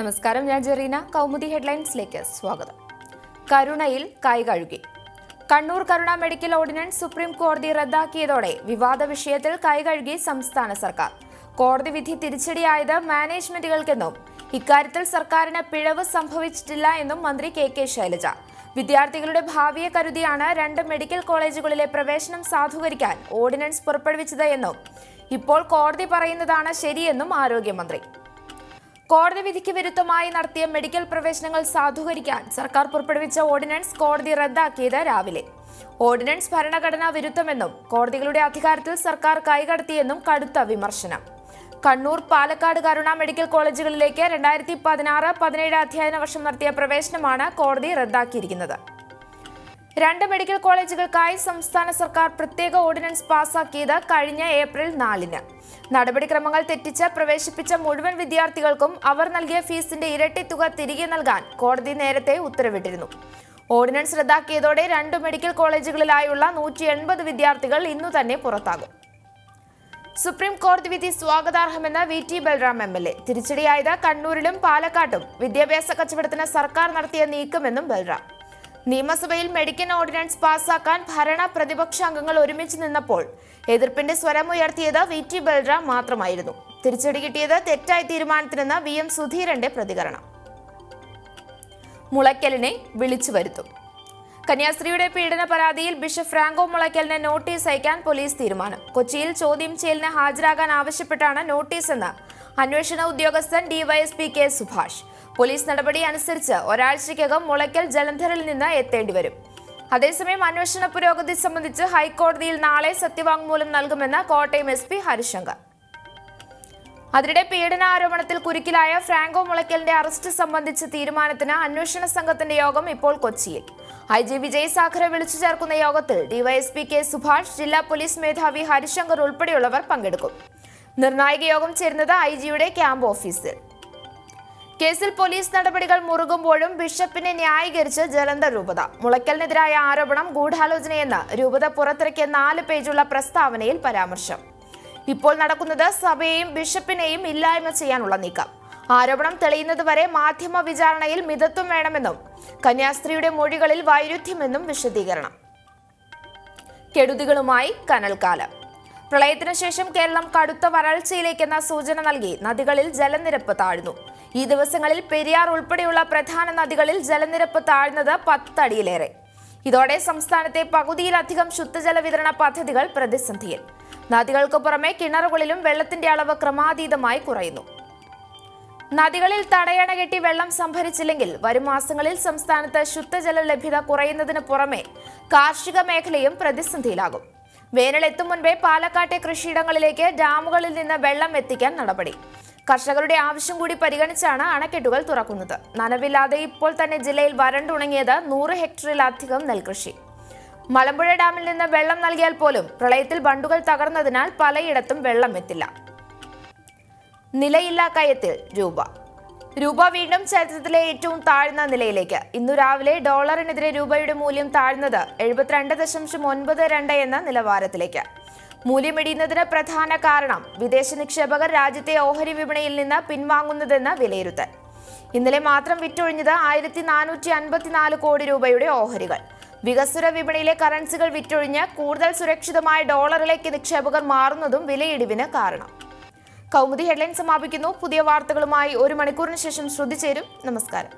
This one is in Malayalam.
നമസ്കാരം ഞാൻ ജെറീന. കൗമുദി ഹെഡ്ലൈൻസിലേക്ക് സ്വാഗതം. കരുണയിൽ കൈ കഴുകി. Kannur Karuna medical ordinance supreme കോടതി റദ്ദാക്കിയതോടെ വിവാദ വിഷയത്തിൽ കൈ കഴുകി സംസ്ഥാന സർക്കാർ. കോടതി വിധി തിരിച്ചടിയായത് മാനേജ്മെന്റുകൾക്കെന്നും ഇക്കാര്യത്തിൽ സർക്കാരിന് പിഴവ് സംഭവിച്ചിട്ടില്ല എന്നും മന്ത്രി കെ കെ ശൈലജ. വിദ്യാർത്ഥികളുടെ ഭാവിയെ കരുതിയാണ് രണ്ട് മെഡിക്കൽ കോളേജുകളിലെ പ്രവേശനം സാധൂകരിക്കാൻ ഓർഡിനൻസ് പുറപ്പെടുവിച്ചത് എന്നും ഇപ്പോൾ കോടതി പറയുന്നതാണ് ശരിയെന്നും ആരോഗ്യമന്ത്രി. കോടതി വിധിക്ക് വിരുദ്ധമായി നടത്തിയ മെഡിക്കൽ പ്രവേശനങ്ങൾ സാധൂകരിക്കാൻ സർക്കാർ പുറപ്പെടുവിച്ച ഓർഡിനൻസ് കോടതി റദ്ദാക്കിയത് രാവിലെ. ഓർഡിനൻസ് ഭരണഘടനാ വിരുദ്ധമെന്നും കോടതികളുടെ അധികാരത്തിൽ സർക്കാർ കൈകടത്തിയെന്നും കടുത്ത വിമർശനം. കണ്ണൂർ പാലക്കാട് കരുണ മെഡിക്കൽ കോളേജുകളിലേക്ക് രണ്ടായിരത്തി പതിനാറ് പതിനേഴ് അധ്യയന വർഷം നടത്തിയ പ്രവേശനമാണ് കോടതി റദ്ദാക്കിയിരിക്കുന്നത്. രണ്ട് മെഡിക്കൽ കോളേജുകൾക്കായി സംസ്ഥാന സർക്കാർ പ്രത്യേക ഓർഡിനൻസ് പാസാക്കിയത് കഴിഞ്ഞ ഏപ്രിൽ നാലിന്. നടപടിക്രമങ്ങൾ തെറ്റിച്ച് പ്രവേശിപ്പിച്ച മുഴുവൻ വിദ്യാർത്ഥികൾക്കും അവർ നൽകിയ ഫീസിന്റെ ഇരട്ടി തുക തിരികെ നൽകാൻ കോടതി നേരത്തെ ഉത്തരവിട്ടിരുന്നു. ഓർഡിനൻസ് റദ്ദാക്കിയതോടെ രണ്ട് മെഡിക്കൽ കോളേജുകളിലായുള്ള നൂറ്റി എൺപത് വിദ്യാർത്ഥികൾ ഇന്നു തന്നെ പുറത്താകും. സുപ്രീം കോടതി വിധി സ്വാഗതാർഹമെന്ന് V T Balram M L A. തിരിച്ചടിയായത് കണ്ണൂരിലും പാലക്കാട്ടും. വിദ്യാഭ്യാസ കച്ചവടത്തിന് സർക്കാർ നടത്തിയ നീക്കമെന്നും ബൽറാം. നിയമസഭയിൽ മെഡിക്കൽ ഓർഡിനൻസ് പാസാക്കാൻ ഭരണ പ്രതിപക്ഷ അംഗങ്ങൾ ഒരുമിച്ച് നിന്നപ്പോൾ എതിർപ്പിന്റെ സ്വരമുയർത്തിയത് വി ടി ബൽറാം മാത്രമായിരുന്നു. തിരിച്ചടി കിട്ടിയത് തെറ്റായ തീരുമാനത്തിനെന്ന് വി എം സുധീരന്റെ പ്രതികരണം. മുളയ്ക്കലിനെ വിളിച്ചു വരുത്തും. കന്യാസ്ത്രീയുടെ പീഡന പരാതിയിൽ ബിഷപ്പ് ഫ്രാങ്കോ മുളയ്ക്കലിന് നോട്ടീസ് അയക്കാൻ പോലീസ് തീരുമാനം. കൊച്ചിയിൽ ചോദ്യം ചെയ്യലിന് ഹാജരാകാൻ ആവശ്യപ്പെട്ടാണ് നോട്ടീസ് എന്ന് അന്വേഷണ ഉദ്യോഗസ്ഥൻ ഡിവൈഎസ്പി കെ സുഭാഷ്. പോലീസ് നടപടി അനുസരിച്ച് ഒരാഴ്ചയ്ക്കകം മുളയ്ക്കൽ ജലന്ധറിൽ നിന്ന് എത്തേണ്ടി വരും. അതേസമയം അന്വേഷണ പുരോഗതി സംബന്ധിച്ച് ഹൈക്കോടതിയിൽ നാളെ സത്യവാങ്മൂലം നൽകുമെന്ന് കോട്ടയം എസ് പി ഹരിശങ്കർ. അതിനിടെ പീഡനാരോപണത്തിൽ കുരുക്കിലായ ഫ്രാങ്കോ മുളയ്ക്കലിന്റെ അറസ്റ്റ് സംബന്ധിച്ച തീരുമാനത്തിന് അന്വേഷണ സംഘത്തിന്റെ യോഗം ഇപ്പോൾ കൊച്ചിയിൽ. ഐ ജി വിജയ് സാഖറെ വിളിച്ചു ചേർക്കുന്ന യോഗത്തിൽ ഡിവൈഎസ്പി കെ സുഭാഷ് ജില്ലാ പോലീസ് മേധാവി ഹരിശങ്കർ ഉൾപ്പെടെയുള്ളവർ പങ്കെടുക്കും. നിർണായക യോഗം ചേരുന്നത് ഐ ജിയുടെ ക്യാമ്പ് ഓഫീസിൽ. കേസിൽ പോലീസ് നടപടികൾ മുറുകുമ്പോഴും ബിഷപ്പിനെ ന്യായീകരിച്ച് ജലന്ധർ രൂപത. മുളയ്ക്കലിനെതിരായ ആരോപണം ഗൂഢാലോചനയെന്ന് രൂപത പുറത്തിറക്കിയ നാല് പേജുള്ള പ്രസ്താവനയിൽ പരാമർശം. ഇപ്പോൾ നടക്കുന്നത് സഭയെയും ബിഷപ്പിനെയും ഇല്ലായ്മ ചെയ്യാനുള്ള നീക്കം. ആരോപണം തെളിയുന്നതുവരെ മാധ്യമ വിചാരണയിൽ മിതത്വം വേണമെന്നും കന്യാസ്ത്രീയുടെ മൊഴികളിൽ വൈരുദ്ധ്യമെന്നും വിശദീകരണം. കെടുതികളുമായി കനൽക്കാലം. പ്രളയത്തിനു ശേഷം കേരളം കടുത്ത വരൾച്ചയിലേക്കെന്ന സൂചന നൽകി നദികളിൽ ജലനിരപ്പ് താഴ്ന്നു. ഈ ദിവസങ്ങളിൽ പെരിയാർ ഉൾപ്പെടെയുള്ള പ്രധാന നദികളിൽ ജലനിരപ്പ് താഴ്ന്നത് പത്തടിയിലേറെ. ഇതോടെ സംസ്ഥാനത്തെ പകുതിയിലധികം ശുദ്ധജല വിതരണ പദ്ധതികൾ പ്രതിസന്ധിയിൽ. നദികൾക്ക് പുറമെ കിണറുകളിലും വെള്ളത്തിന്റെ അളവ് ക്രമാതീതമായി കുറയുന്നു. നദികളിൽ തടയണ കെട്ടി വെള്ളം സംഭരിച്ചില്ലെങ്കിൽ വരും മാസങ്ങളിൽ സംസ്ഥാനത്ത് ശുദ്ധജല ലഭ്യത കുറയുന്നതിന് പുറമെ കാർഷിക മേഖലയും പ്രതിസന്ധിയിലാകും. വേനൽ എത്തും മുൻപേ പാലക്കാട്ടെ കൃഷിയിടങ്ങളിലേക്ക് ഡാമുകളിൽ നിന്ന് വെള്ളം എത്തിക്കാൻ നടപടി. കർഷകരുടെ ആവശ്യം കൂടി പരിഗണിച്ചാണ് അണക്കെട്ടുകൾ തുറക്കുന്നത്. നനവില്ലാതെ ഇപ്പോൾ തന്നെ ജില്ലയിൽ വരണ്ടുണങ്ങിയത് നൂറ് ഹെക്ടറിലധികം നെൽകൃഷി. മലമ്പുഴ ഡാമിൽ നിന്ന് വെള്ളം നൽകിയാൽ പോലും പ്രളയത്തിൽ ബണ്ടുകൾ തകർന്നതിനാൽ പലയിടത്തും വെള്ളം എത്തില്ല. നിലയില്ലാ കയത്തിൽ രൂപ. രൂപ വീണ്ടും ചരിത്രത്തിലെ ഏറ്റവും താഴ്ന്ന നിലയിലേക്ക്. ഇന്നു രാവിലെ ഡോളറിനെതിരെ രൂപയുടെ മൂല്യം താഴ്ന്നത് എഴുപത്തിരണ്ട് ദശാംശം ഒൻപത് രണ്ട് എന്ന നിലവാരത്തിലേക്ക്. മൂല്യമിടിയുന്നതിന് പ്രധാന കാരണം വിദേശ നിക്ഷേപകർ രാജ്യത്തെ ഓഹരി വിപണിയിൽ നിന്ന് പിൻവാങ്ങുന്നതെന്ന് വിലയിരുത്തൽ. ഇന്നലെ മാത്രം വിറ്റൊഴിഞ്ഞത് ആയിരത്തി നാനൂറ്റി അൻപത്തിനാല് കോടി രൂപയുടെ ഓഹരികൾ. വികസ്വര വിപണിയിലെ കറൻസികൾ വിറ്റൊഴിഞ്ഞ് കൂടുതൽ സുരക്ഷിതമായ ഡോളറിലേക്ക് നിക്ഷേപകർ മാറുന്നതും വിലയിടിവിന് കാരണം. കൗമുദി ഹെഡ്ലൈൻ സമാപിക്കുന്നു. പുതിയ വാർത്തകളുമായി ഒരു മണിക്കൂറിന് ശേഷം ശ്രദ്ധിച്ചേരും ചേരും നമസ്കാരം.